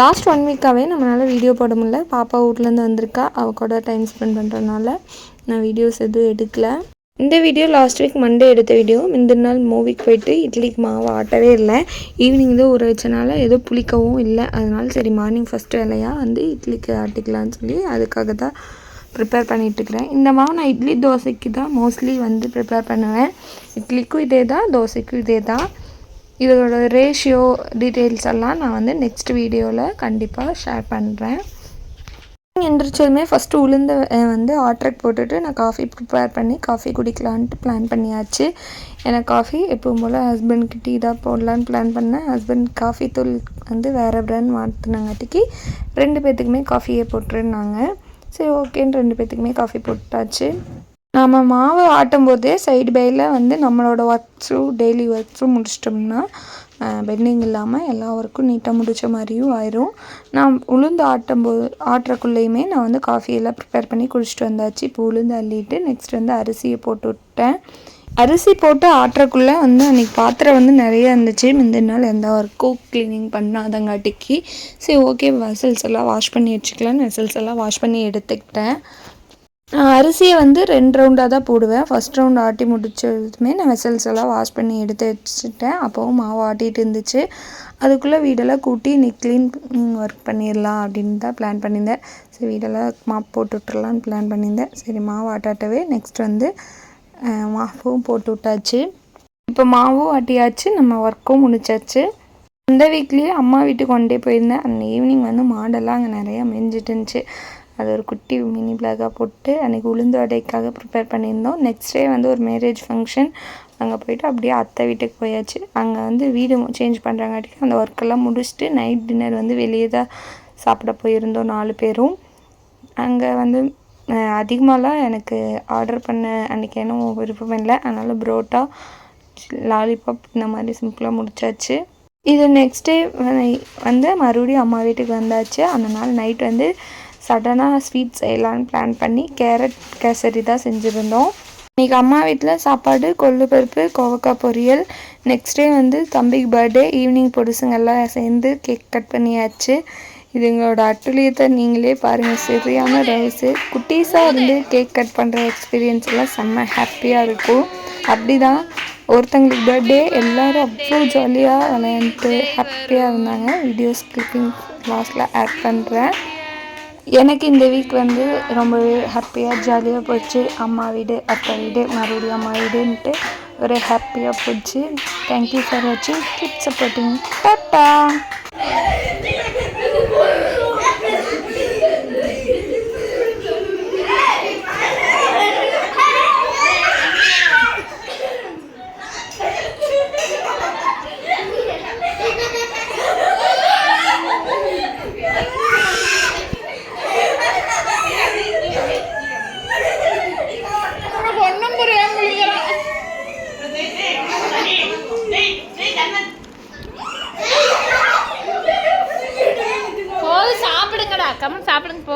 Last one வீக்காகவே நம்மளால் video போட முடியல. பாப்பா வீட்லேருந்து வந்திருக்கா. அவள் கூட டைம் ஸ்பெண்ட் பண்ணுறதுனால நான் வீடியோஸ் எதுவும் எடுக்கலை. இந்த வீடியோ லாஸ்ட் வீக் மண்டே எடுத்த வீடியோ முந்தின நாள் மூவிக்கு போயிட்டு இட்லிக்கு மாவு ஆட்டவே இல்லை. ஈவினிங் தான் ஊற வச்சனால ஏதோ புளிக்கவும் இல்லை. அதனால சரி மார்னிங் ஃபஸ்ட்டு வேலையாக வந்து இட்லிக்கு ஆட்டிக்கலான்னு சொல்லி அதுக்காக தான் ப்ரிப்பேர் பண்ணிகிட்ருக்கிறேன் இந்த மாவு நான் இட்லி தோசைக்கு தான் மோஸ்ட்லி வந்து ப்ரிப்பேர் பண்ணுவேன். இட்லிக்கும் இதே தான் தோசைக்கும் இதே தான் இதோட ரேஷியோ டீட்டெயில்ஸ் எல்லாம் நான் வந்து நெக்ஸ்ட் வீடியோவில் கண்டிப்பாக ஷேர் பண்ணுறேன் எந்திரிச்சதுமே ஃபஸ்ட்டு உளுந்த வந்து ஆட்ரக் போட்டுட்டு நான் காஃபி ப்ரிப்பேர் பண்ணி காஃபி குடிக்கலான்ட்டு பிளான் பண்ணியாச்சு. எனக்கு காஃபி எப்பவும் போல் ஹஸ்பண்ட்க்கு டீ தான் போடலான்னு பிளான் பண்ணேன். ஹஸ்பண்ட் காஃபி தூள் வந்து வேறு பிராண்ட் மாற்றினாங்காட்டிக்கு ரெண்டு பேர்த்துக்குமே காஃபியே போட்டுருந்தாங்க. சரி ஓகேன்னு ரெண்டு பேர்த்துக்குமே காஃபி போட்டாச்சு. நம்ம மாவு ஆட்டும்போதே சைடு பையில் வந்து நம்மளோட ஒர்க்ஸும் டெய்லி ஒர்க்ஸும் முடிச்சிட்டோம்னா பெண்டிங் இல்லாமல் எல்லா ஒர்க்கும் நீட்டாக முடிச்ச மாதிரியும் ஆயிரும். நான் உளுந்து ஆட்டும் போது ஆட்டுறக்குள்ளேயுமே நான் வந்து காஃபியெல்லாம் ப்ரிப்பேர் பண்ணி குடிச்சிட்டு வந்தாச்சு. இப்போ உளுந்து அள்ளிட்டு நெக்ஸ்ட் வந்து அரிசியை போட்டு விட்டேன். அரிசி போட்டு ஆட்டுறக்குள்ளே வந்து அன்றைக்கி பாத்திரம் வந்து நிறைய இருந்துச்சு. முந்தின நாள் எந்த ஒர்க்கும் க்ளீனிங் பண்ணாதங்காட்டிக்கு. சரி ஓகே வெசல்ஸ் எல்லாம் வாஷ் பண்ணி வச்சுக்கலாம் வெசல்ஸ் எல்லாம் வாஷ் பண்ணி எடுத்துக்கிட்டேன். அரிசியை வந்து ரெண்டு ரவுண்டாக தான் போடுவேன். ஃபஸ்ட் ரவுண்ட் ஆட்டி முடிச்சதுமே நான் வெசல்ஸ் எல்லாம் வாஷ் பண்ணி எடுத்து வச்சுட்டேன். அப்போவும் மாவு ஆட்டிகிட்டு இருந்துச்சு. அதுக்குள்ளே வீடெல்லாம் கூட்டி இன்னைக்கு க்ளீன் ஒர்க் பண்ணிடலாம் அப்படின்னு தான் பிளான் பண்ணியிருந்தேன் சரி வீடெல்லாம் மாப் போட்டு விட்டுறலான்னு பிளான் பண்ணியிருந்தேன் சரி மாவு ஆட்டாட்டவே நெக்ஸ்ட் வந்து மாவும் போட்டு விட்டாச்சு. இப்போ மாவும் ஆட்டியாச்சு நம்ம ஒர்க்கும் முடிச்சாச்சு. அந்த வீக்லேயே அம்மா வீட்டுக்கு கொண்டே போயிருந்தேன். அந்த ஈவினிங் வந்து மாடெல்லாம் அங்கே நிறையா மேய்ஞ்சிட்டு இருந்துச்சு. அது ஒரு குட்டி மினி பிளாகாக போட்டு அன்றைக்கி உளுந்து வடைக்காக ப்ரிப்பேர் பண்ணியிருந்தோம். நெக்ஸ்ட் டே வந்து ஒரு மேரேஜ் ஃபங்க்ஷன் அங்கே போயிட்டு அப்படியே அத்தை வீட்டுக்கு போயாச்சு. அங்கே வந்து வீடு சேஞ்ச் பண்ணுறாங்காட்டிக்கு அந்த ஒர்க்கெல்லாம் முடிச்சுட்டு நைட் டின்னர் வந்து வெளியே தான் சாப்பிட போயிருந்தோம் நாலு பேரும். அங்கே வந்து அதிகமாகலாம் எனக்கு ஆர்டர் பண்ண அன்றைக்கி என்ன விருப்பம் இல்லை. அதனால் புரோட்டா லாலிபாப் இந்த மாதிரி சிம்பிளாக முடிச்சாச்சு. இது நெக்ஸ்ட் டே வந்து மறுபடியும் அம்மா வீட்டுக்கு வந்தாச்சு. அந்த நாள் நைட் வந்து சடனாக ஸ்வீட் செய்யலான்னு பிளான் பண்ணி கேரட் கேசரி தான் செஞ்சுருந்தோம். இன்றைக்கி அம்மா வீட்டில் சாப்பாடு கொள்ளு பருப்பு கோவக்காய் பொரியல். நெக்ஸ்ட் டே வந்து தம்பிக்கு பர்த்டே ஈவினிங் பொடுசுங்கெல்லாம் சேர்ந்து கேக் கட் பண்ணியாச்சு. இதுங்களோட அட்டுலியத்தை நீங்களே பாருங்கள் சரியான ரைஸு குட்டீஸாக இருந்து கேக் கட் பண்ணுற எக்ஸ்பீரியன்ஸ் எல்லாம் செம்ம ஹாப்பியாக இருக்கும். அப்படி தான் ஒருத்தங்களுக்கு பர்த்டே எல்லோரும் அவ்வளோ ஜாலியாக விளையாண்டுட்டு ஹாப்பியாக இருந்தாங்க. வீடியோஸ் கிளிப்பிங் லாஸ்ட்டில் ஆட் பண்ணுறேன் எனக்கு இந்த வீக் வந்து ரொம்பவே ஹாப்பியாக ஜாலியாக போச்சு. அம்மா வீடு அத்தை வீடு மறுபடியும் அம்மா வீடுன்ட்டு ஒரே ஹாப்பியாக போச்சு. தேங்க்யூ ஃபார் வாட்சிங் கீப் சப்போர்ட்டிங் டாட்டா சாப்பிடுங்க போ